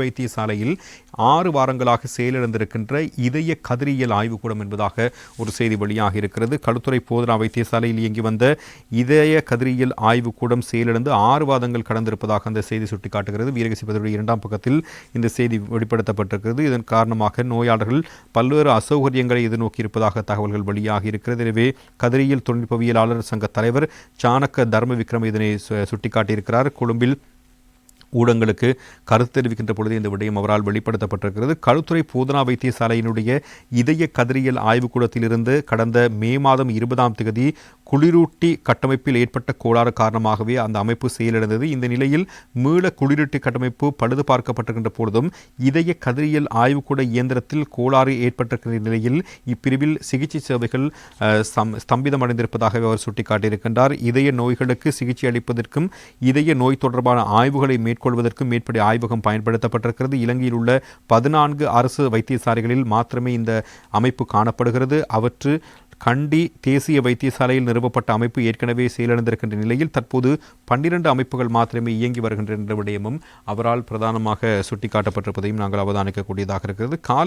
வைத்தியசாலையில் ஆறு வாரங்களாக செயலிழந்திருக்கின்ற இதய கதிரியல் ஆய்வுக்கூடம் என்பதாக ஒரு செய்தி வெளியாக இருக்கிறது. களுத்துறை போதனா வைத்தியசாலையில் இயங்கி வந்த இதய கதிரியல் ஆய்வுக்கூடம் செயலிழந்து ஆறு வாதங்கள் கடந்திருப்பதாக அந்த செய்தி சுட்டிக்காட்டுகிறது. வீரகசி பதிவுடைய இரண்டாம் பக்கத்தில் இந்த செய்தி வெளிப்படுத்தப்பட்டிருக்கிறது. இதன் காரணமாக நோயாளர்கள் பல்வேறு அசௌகரியங்களை எதிர்நோக்கியிருப்பதாக தகவல்கள் வெளியாக இருக்கிறது. எனவே கதிரியல் தொழில்நுட்பவியலாளர் சங்க தலைவர் சாணக்க தர்ம விக்ரம் இதனை சுட்டிக்காட்டியிருக்கிறார். கொழும்பில் ஊடகங்களுக்கு கருத்து தெரிவிக்கின்ற பொழுது இந்த விடயம் அவரால் வெளிப்படுத்தப்பட்டிருக்கிறது. கழுத்துறை போதனா வைத்தியசாலையினுடைய இதய கதிரியல் ஆய்வுக்கூடத்திலிருந்து கடந்த மே மாதம் இருபதாம் தேதி குளிரூட்டி கட்டமைப்பில் ஏற்பட்ட கோளாறு காரணமாகவே அந்த அமைப்பு செயலிழந்தது. இந்த நிலையில் மீள குளிரூட்டி கட்டமைப்பு பழுது பார்க்கப்பட்டிருக்கின்ற பொழுதும் இதய கதிரியல் ஆய்வுக்கூட இயந்திரத்தில் கோளாறு ஏற்பட்டிருக்கின்ற நிலையில் இப்பிரிவில் சிகிச்சை சேவைகள் ஸ்தம்பிதம் அடைந்திருப்பதாகவே அவர் சுட்டிக்காட்டியிருக்கின்றார். இதய நோய்களுக்கு சிகிச்சை அளிப்பதற்கும் இதய நோய் தொடர்பான ஆய்வுகளை மேற்கொள்வதற்கும் மேற்படி ஆய்வகம் பயன்படுத்தப்பட்டிருக்கிறது. இலங்கையில் உள்ள பதினான்கு அரசு வைத்தியசாலைகளில் மாத்திரமே இந்த அமைப்பு காணப்படுகிறது. அவற்று கண்டி தேசிய வைத்தியசாலையில் நிறுவப்பட்ட அமைப்பு ஏற்கனவே செயலிழந்திருக்கின்ற நிலையில் தற்போது பன்னிரண்டு அமைப்புகள் மாத்திரமே இயங்கி வருகின்ற விடயமும் அவரால் பிரதானமாக சுட்டிக்காட்டப்பட்டிருப்பதையும் நாங்கள் அவதானிக்கக்கூடியதாக இருக்கிறது. காலை